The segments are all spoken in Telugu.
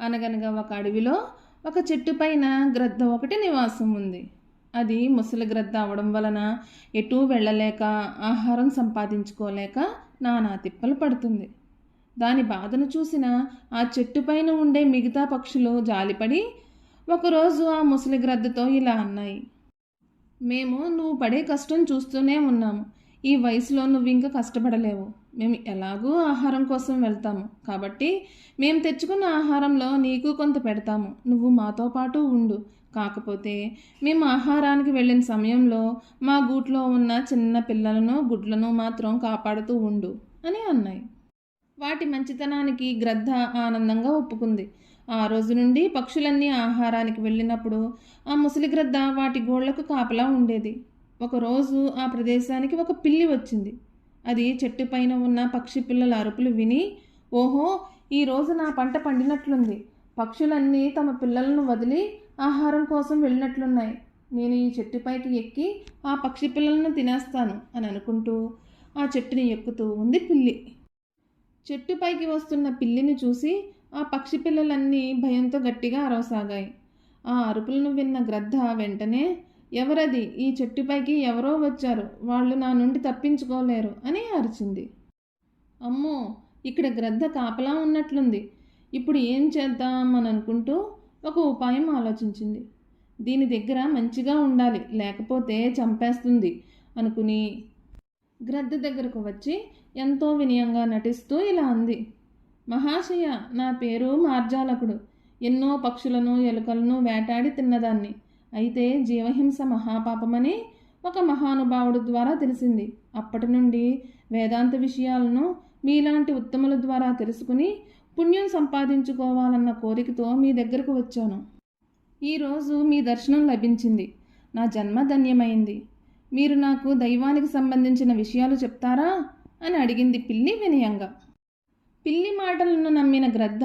అనగనగా ఒక అడవిలో ఒక చెట్టు పైన గ్రద్ద ఒకటి నివాసం ఉంది అది ముసలి గ్రద్ద అవడం వలన ఎటూ వెళ్ళలేక ఆహారం సంపాదించుకోలేక నానా తిప్పలు పడుతుంది. దాని బాధను చూసిన ఆ చెట్టు పైన ఉండే మిగతా పక్షులు జాలిపడి ఒకరోజు ఆ ముసలి గ్రద్దతో ఇలా అన్నాయి. మేము నువ్వు పడే కష్టం చూస్తూనే ఉన్నాము. ఈ వయసులో నువ్వు ఇంకా కష్టపడలేవు. మేము ఎలాగూ ఆహారం కోసం వెళ్తాము. కాబట్టి మేము తెచ్చుకున్న ఆహారంలో నీకు కొంత పెడతాము. నువ్వు మాతో పాటు ఉండు. కాకపోతే మేము ఆహారానికి వెళ్ళిన సమయంలో మా గూట్లో ఉన్న చిన్న పిల్లలను గుడ్లను మాత్రం కాపాడుతూ ఉండు అని అన్నాయి. వాటి మంచితనానికి గ్రద్ద ఆనందంగా ఒప్పుకుంది. ఆ రోజు నుండి పక్షులన్నీ ఆహారానికి వెళ్ళినప్పుడు ఆ ముసలి గ్రద్ద వాటి గోళ్ళకు కాపలా ఉండేది. ఒకరోజు ఆ ప్రదేశానికి ఒక పిల్లి వచ్చింది. అది చెట్టు పైన ఉన్న పక్షి పిల్లల అరుపులు విని ఓహో ఈ రోజు నా పంట పండినట్లుంది. పక్షులన్నీ తమ పిల్లలను వదిలి ఆహారం కోసం వెళ్ళినట్లున్నాయి. నేను ఈ చెట్టుపైకి ఎక్కి ఆ పక్షి పిల్లలను తినేస్తాను అని అనుకుంటూ ఆ చెట్టుని ఎక్కుతూ ఉంది పిల్లి. చెట్టుపైకి వస్తున్న పిల్లిని చూసి ఆ పక్షి పిల్లలన్నీ భయంతో గట్టిగా అరవసాగాయి. ఆ అరుపులను విన్న గ్రద్ద వెంటనే ఎవరది? ఈ చెట్టుపైకి ఎవరో వచ్చారు. వాళ్ళు నా నుండి తప్పించుకోలేరు అని అరిచింది. అమ్మో! ఇక్కడ గ్రద్ద కాపలా ఉన్నట్లుంది. ఇప్పుడు ఏం చేద్దామని అనుకుంటూ ఒక ఉపాయం ఆలోచించింది. దీని దగ్గర మంచిగా ఉండాలి లేకపోతే చంపేస్తుంది అనుకుని గ్రద్ద దగ్గరకు వచ్చి ఎంతో వినయంగా నటిస్తూ ఇలా అంది. మహాశయ నా పేరు మార్జాలకుడు. ఎన్నో పక్షులను ఎలుకలను వేటాడి తిన్నదాన్ని. అయితే జీవహింస మహాపాపమని ఒక మహానుభావుడు ద్వారా తెలిసింది. అప్పటి నుండి వేదాంత విషయాలను మీలాంటి ఉత్తముల ద్వారా తెలుసుకుని పుణ్యం సంపాదించుకోవాలన్న కోరికతో మీ దగ్గరకు వచ్చాను. ఈరోజు మీ దర్శనం లభించింది. నా జన్మ ధన్యమైంది. మీరు నాకు దైవానికి సంబంధించిన విషయాలు చెప్తారా? అని అడిగింది పిల్లి వినయంగా. పిల్లి మాటలను నమ్మిన గ్రద్ద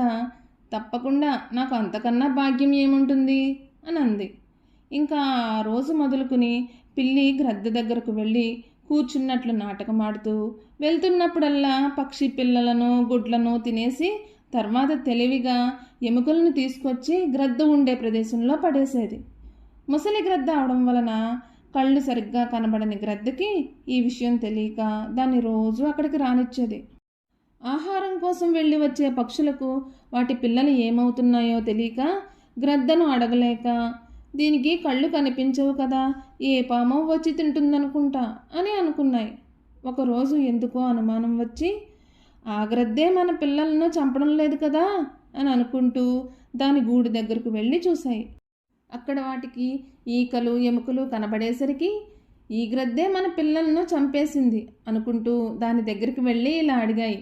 తప్పకుండా నాకు అంతకన్నా భాగ్యం ఏముంటుంది అని అంది. ఇంకా ఆ రోజు మొదలుకుని పిల్లి గ్రద్ద దగ్గరకు వెళ్ళి కూర్చున్నట్లు నాటకమాడుతూ వెళ్తున్నప్పుడల్లా పక్షి పిల్లలను గుడ్లను తినేసి తర్వాత తెలివిగా ఎముకలను తీసుకొచ్చి గ్రద్ద ఉండే ప్రదేశంలో పడేసేది. ముసలి గ్రద్ద అవడం వలన కళ్ళు సరిగ్గా కనబడని గ్రద్దకి ఈ విషయం తెలియక దాన్ని రోజు అక్కడికి రానిచ్చేది. ఆహారం కోసం వెళ్ళి వచ్చే పక్షులకు వాటి పిల్లలు ఏమవుతున్నాయో తెలియక గ్రద్దను అడగలేక దీనికి కళ్ళు కనిపించవు కదా. ఏ పామో వచ్చి తింటుందనుకుంటా అని అనుకున్నాయి. ఒకరోజు ఎందుకో అనుమానం వచ్చి ఆగ్రద్దే మన పిల్లలను చంపడం లేదు కదా అని అనుకుంటూ దాని గూడు దగ్గరకు వెళ్ళి చూశాయి. అక్కడ వాటికి ఈకలు ఎముకలు కనబడేసరికి ఈ గ్రద్దే మన పిల్లలను చంపేసింది అనుకుంటూ దాని దగ్గరికి వెళ్ళి ఇలా అడిగాయి.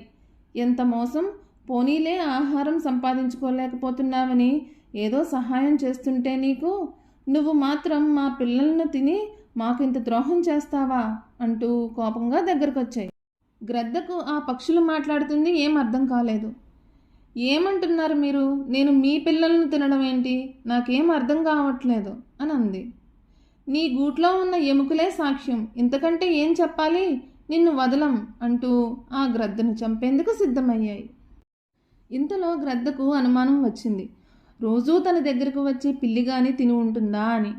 ఎంత మోసం? పోనీలే ఆహారం సంపాదించుకోలేకపోతున్నావని ఏదో సహాయం చేస్తుంటే నీకు నువ్వు మాత్రం మా పిల్లలను తిని మాకు ఇంత ద్రోహం చేస్తావా? అంటూ కోపంగా దగ్గరకొచ్చాయి. గ్రద్దకు ఆ పక్షులు మాట్లాడుతుంది ఏం అర్థం కాలేదు. ఏమంటున్నారు మీరు? నేను మీ పిల్లలను తినడం ఏంటి? నాకేం అర్థం కావట్లేదు అని అంది నీ గూట్లో ఉన్న ఎముకలే సాక్ష్యం. ఇంతకంటే ఏం చెప్పాలి? నిన్ను వదలం అంటూ ఆ గ్రద్దను చంపేందుకు సిద్ధమయ్యాయి. ఇంతలో గ్రద్దకు అనుమానం వచ్చింది. రోజూ తన దగ్గరకు వచ్చి పిల్లిగాని తిని ఉంటుందా అని.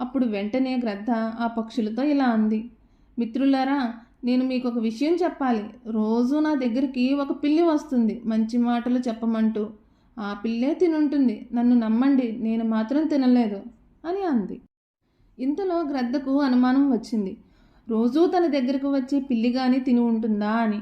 అప్పుడు వెంటనే గ్రద్ద ఆ పక్షులతో ఇలా అంది. మిత్రులారా నేను మీకు ఒక విషయం చెప్పాలి. రోజు నా దగ్గరికి ఒక పిల్లి వస్తుంది. మంచి మాటలు చెప్పమంటూ ఆ పిల్లే తినుంటుంది. నన్ను నమ్మండి. నేను మాత్రం తినలేదు అని అంది. ఇంతలో గ్రద్దకు అనుమానం వచ్చింది. రోజూ తన దగ్గరకు వచ్చి పిల్లిగాని తిని ఉంటుందా అని.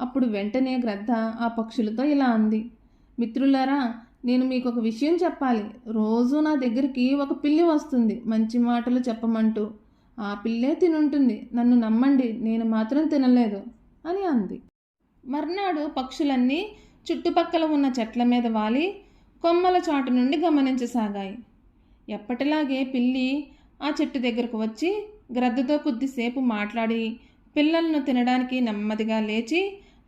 అప్పుడు వెంటనే గ్రద్ద ఆ పక్షులతో ఇలా అంది. మిత్రులారా నేను మీకు ఒక విషయం చెప్పాలి. రోజు నా దగ్గరికి ఒక పిల్లి వస్తుంది. మంచి మాటలు చెప్పమంటూ ఆ పిల్లే తినుంటుంది. నన్ను నమ్మండి. నేను మాత్రం తినలేదు అని అంది. మర్నాడు పక్షులన్నీ చుట్టుపక్కల ఉన్న చెట్ల మీద వాలి కొమ్మల చాటు నుండి గమనించసాగాయి. ఎప్పటిలాగే పిల్లి ఆ చెట్టు దగ్గరకు వచ్చి గ్రద్దతో కొద్దిసేపు మాట్లాడి పిల్లలను తినడానికి నెమ్మదిగా లేచి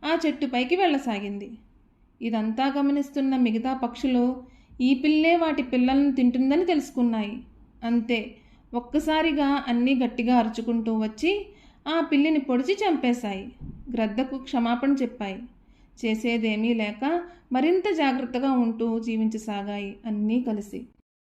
ఆ చెట్టు పైకి వెళ్ళసాగింది. ఇదంతా గమనిస్తున్న మిగతా పక్షులు ఈ పిల్లే వాటి పిల్లలను తింటుందని తెలుసుకున్నాయి. అంతే ఒక్కసారిగా అన్నీ గట్టిగా అరుచుకుంటూ వచ్చి ఆ పిల్లిని పొడిచి చంపేశాయి. గ్రద్దకు క్షమాపణ చెప్పాయి. చేసేదేమీ లేక మరింత జాగ్రత్తగా ఉంటూ జీవించసాగాయి అన్నీ కలిసి.